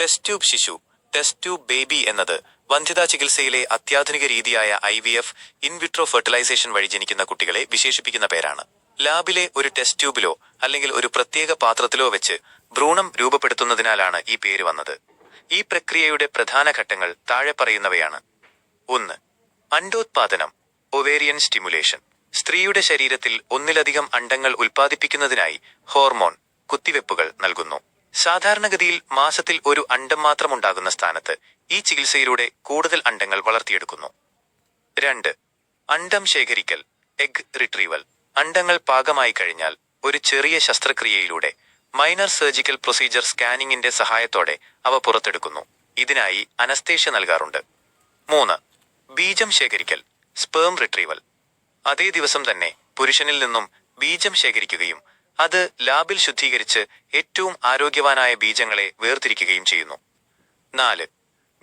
Test tube ശിശു test tube baby എന്നത് വന്ധ്യതാ ചികിത്സയിലെ അത്യാധുനിക രീതിയായ I V F in vitro fertilisation വഴി ജനിക്കുന്ന കുട്ടികളെ വിശേഷിപ്പിക്കുന്ന പേരാണ്. ലാബിലെ ഒരു ടെസ്റ്റ് ട്യൂബിലോ അല്ലെങ്കിൽ ഒരു പ്രത്യേക പാത്രത്തിലോ വെച്ച് ഭ്രൂണം രൂപപ്പെടുത്തുന്നതിനാലാണ് ഈ പേര് വന്നത്. ഈ പ്രക്രിയയുടെ പ്രധാന ഘട്ടങ്ങൾ താഴെ പറയുന്നവയാണ്. ഒന്ന് അണ്ടോത്പാദനം ഒവേരിയൻ സ്റ്റിമുലേഷൻ സ്ത്രീയുടെ ശരീരത്തിൽ ഒന്നിലധികം അണ്ടങ്ങൾ ഉൽപ്പാദിപ്പിക്കുന്നതിനായി ഹോർമോൺ കുത്തിവെപ്പുകൾ നൽകുന്നു. സാധാരണഗതിയിൽ മാസത്തിൽ ഒരു അണ്ടം മാത്രമുണ്ടാകുന്ന സ്ഥാനത്ത് ഈ ചികിത്സയിലൂടെ കൂടുതൽ അണ്ടങ്ങൾ വളർത്തിയെടുക്കുന്നു. രണ്ട് അണ്ടം ശേഖരിക്കൽ എഗ് റിട്രീവൽ. അണ്ടങ്ങൾ പാകമായി കഴിഞ്ഞാൽ ഒരു ചെറിയ ശസ്ത്രക്രിയയിലൂടെ മൈനർ സർജിക്കൽ പ്രൊസീജർ സ്കാനിങ്ങിന്റെ സഹായത്തോടെ അവ പുറത്തെടുക്കുന്നു. ഇതിനായി അനസ്തേഷ്യ നൽകാറുണ്ട്. മൂന്ന് ബീജം ശേഖരിക്കൽ സ്പേം റിട്രീവൽ. അതേ ദിവസം തന്നെ പുരുഷനിൽ നിന്നും ബീജം ശേഖരിക്കുകയും അത് ലാബിൽ ശുദ്ധീകരിച്ച് ഏറ്റവും ആരോഗ്യവാനായ ബീജങ്ങളെ വേർതിരിക്കുകയും ചെയ്യുന്നു. നാല്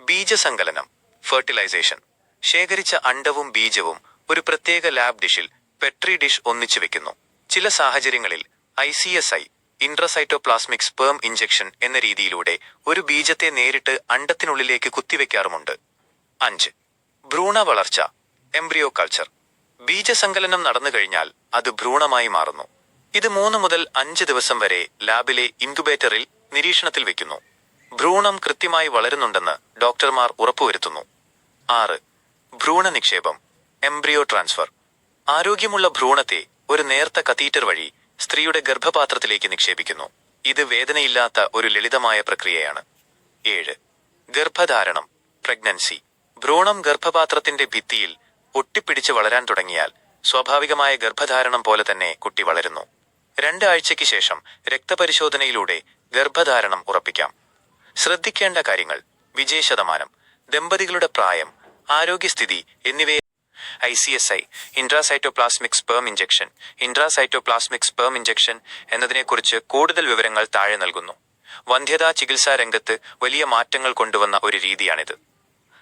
ബീജസങ്കലനം ഫെർട്ടിലൈസേഷൻ ശേഖരിച്ച അണ്ടവും ബീജവും ഒരു പ്രത്യേക ലാബ് ഡിഷിൽ പെട്രി ഡിഷ് ഒന്നിച്ചു വെക്കുന്നു. ചില സാഹചര്യങ്ങളിൽ I C S I intracytoplasmic sperm injection എന്ന രീതിയിലൂടെ ഒരു ബീജത്തെ നേരിട്ട് അണ്ടത്തിനുള്ളിലേക്ക് കുത്തിവെക്കാറുമുണ്ട്. അഞ്ച് ഭ്രൂണ വളർച്ച എംബ്രിയോ കൾച്ചർ ബീജസങ്കലനം നടന്നു കഴിഞ്ഞാൽ അത് ഭ്രൂണമായി മാറുന്നു. ഇത് മൂന്ന് മുതൽ അഞ്ച് ദിവസം വരെ ലാബിലെ ഇൻക്യുബേറ്ററിൽ നിരീക്ഷണത്തിൽ വെക്കുന്നു. ഭ്രൂണം കൃത്യമായി വളരുന്നുണ്ടെന്ന് ഡോക്ടർമാർ ഉറപ്പുവരുത്തുന്നു. ആറ്. ഭ്രൂണ നിക്ഷേപം എംബ്രിയോ ട്രാൻസ്ഫർ. ആരോഗ്യമുള്ള ഭ്രൂണത്തെ ഒരു നേർത്ത കത്തീറ്റർ വഴി സ്ത്രീയുടെ ഗർഭപാത്രത്തിലേക്ക് നിക്ഷേപിക്കുന്നു. ഇത് വേദനയില്ലാത്ത ഒരു ലളിതമായ പ്രക്രിയയാണ്. ഏഴ്. ഗർഭധാരണം പ്രഗ്നൻസി. ഭ്രൂണം ഗർഭപാത്രത്തിന്റെ ഭിത്തിയിൽ ഒട്ടിപ്പിടിച്ച് വളരാൻ തുടങ്ങിയാൽ സ്വാഭാവികമായ ഗർഭധാരണം പോലെ തന്നെ കുട്ടി വളരുന്നു. രണ്ട് ആഴ്ചയ്ക്ക് ശേഷം രക്തപരിശോധനയിലൂടെ ഗർഭധാരണം ഉറപ്പിക്കാം. ശ്രദ്ധിക്കേണ്ട കാര്യങ്ങൾ വിജയശതമാനം ദമ്പതികളുടെ പ്രായം ആരോഗ്യസ്ഥിതി എന്നിവയെ I C S I intracytoplasmic sperm injection intracytoplasmic sperm injection എന്നതിനെക്കുറിച്ച് കൂടുതൽ വിവരങ്ങൾ താഴെ നൽകുന്നു. വന്ധ്യതാ ചികിത്സാ രംഗത്ത് വലിയ മാറ്റങ്ങൾ കൊണ്ടുവന്ന ഒരു രീതിയാണിത്.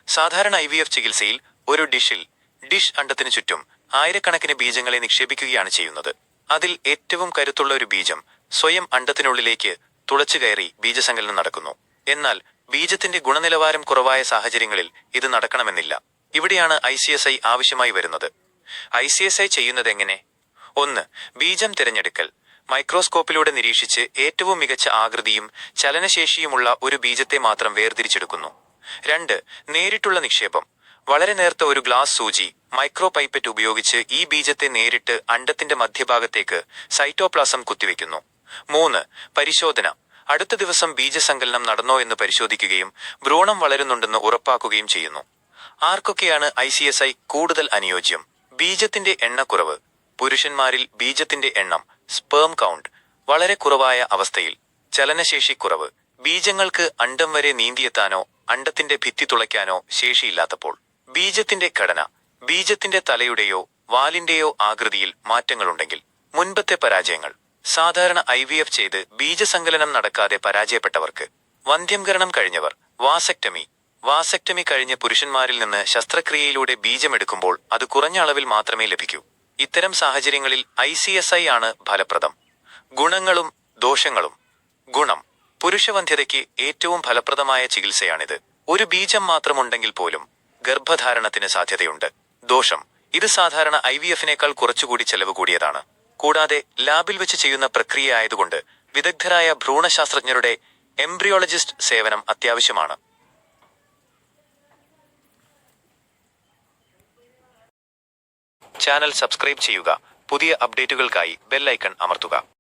സാധാരണ ഐ വി എഫ് ചികിത്സയിൽ ഒരു ഡിഷിൽ ഡിഷ് അണ്ടത്തിന് ചുറ്റും ആയിരക്കണക്കിന് ബീജങ്ങളെ നിക്ഷേപിക്കുകയാണ് ചെയ്യുന്നത്. അതിൽ ഏറ്റവും കരുത്തുള്ള ഒരു ബീജം സ്വയം അണ്ടത്തിനുള്ളിലേക്ക് തുളച്ചു കയറി ബീജസങ്കലനം നടക്കുന്നു. എന്നാൽ ബീജത്തിന്റെ ഗുണനിലവാരം കുറവായ സാഹചര്യങ്ങളിൽ ഇത് നടക്കണമെന്നില്ല. ഇവിടെയാണ് ഐ സി എസ് ഐ ആവശ്യമായി വരുന്നത്. ഐ സി എസ് ഐ ചെയ്യുന്നത് എങ്ങനെ? ഒന്ന് ബീജം തിരഞ്ഞെടുക്കൽ. മൈക്രോസ്കോപ്പിലൂടെ നിരീക്ഷിച്ച് ഏറ്റവും മികച്ച ആകൃതിയും ചലനശേഷിയുമുള്ള ഒരു ബീജത്തെ മാത്രം വേർതിരിച്ചെടുക്കുന്നു. രണ്ട് നേരിട്ടുള്ള നിക്ഷേപം. വളരെ നേർത്ത ഒരു ഗ്ലാസ് സൂചി മൈക്രോ പൈപ്പറ്റ് ഉപയോഗിച്ച് ഈ ബീജത്തെ നേരിട്ട് അണ്ടത്തിന്റെ മധ്യഭാഗത്തേക്ക് സൈറ്റോപ്ലാസം കുത്തിവെക്കുന്നു. മൂന്ന് പരിശോധന. അടുത്ത ദിവസം ബീജസങ്കലനം നടന്നോ എന്ന് പരിശോധിക്കുകയും ഭ്രൂണം വളരുന്നുണ്ടെന്ന് ഉറപ്പാക്കുകയും ചെയ്യുന്നു. ആർക്കൊക്കെയാണ് ഐ സി എസ് ഐ കൂടുതൽ അനുയോജ്യം? ബീജത്തിന്റെ എണ്ണക്കുറവ്. പുരുഷന്മാരിൽ ബീജത്തിന്റെ എണ്ണം സ്പേം കൗണ്ട് വളരെ കുറവായ അവസ്ഥയിൽ. ചലനശേഷി കുറവ്. ബീജങ്ങൾക്ക് അണ്ടം വരെ നീന്തിയെത്താനോ അണ്ടത്തിന്റെ ഭിത്തി തുളയ്ക്കാനോ ശേഷിയില്ലാത്തപ്പോൾ. ബീജത്തിന്റെ ഘടന ബീജത്തിന്റെ തലയുടെയോ വാലിന്റെയോ ആകൃതിയിൽ മാറ്റങ്ങളുണ്ടെങ്കിൽ മുൻപത്തെ പരാജയങ്ങൾ. സാധാരണ ഐ വി എഫ് ചെയ്ത് ബീജസങ്കലനം നടക്കാതെ പരാജയപ്പെട്ടവർക്ക് വന്ധ്യംകരണം കഴിഞ്ഞവർ വാസക്ടമി. വാസക്ടമി കഴിഞ്ഞ പുരുഷന്മാരിൽ നിന്ന് ശസ്ത്രക്രിയയിലൂടെ ബീജമെടുക്കുമ്പോൾ അത് കുറഞ്ഞ അളവിൽ മാത്രമേ ലഭിക്കൂ. ഇത്തരം സാഹചര്യങ്ങളിൽ ഐ സി എസ് ഐ ആണ് ഫലപ്രദം. ഗുണങ്ങളും ദോഷങ്ങളും. ഗുണം. പുരുഷവന്ധ്യതയ്ക്ക് ഏറ്റവും ഫലപ്രദമായ ചികിത്സയാണിത്. ഒരു ബീജം മാത്രമുണ്ടെങ്കിൽ പോലും ഗർഭധാരണത്തിന് സാധ്യതയുണ്ട്. ദോഷം. ഇത് സാധാരണ ഐ വി എഫിനേക്കാൾ കുറച്ചുകൂടി ചെലവ് കൂടിയതാണ്. കൂടാതെ ലാബിൽ വെച്ച് ചെയ്യുന്ന പ്രക്രിയ ആയതുകൊണ്ട് വിദഗ്ധരായ ഭ്രൂണശാസ്ത്രജ്ഞരുടെ എംബ്രിയോളജിസ്റ്റ് സേവനം അത്യാവശ്യമാണ്. ചാനൽ സബ്സ്ക്രൈബ് ചെയ്യുക. പുതിയ അപ്ഡേറ്റുകൾക്കായി ബെല്ലൈക്കൺ അമർത്തുക.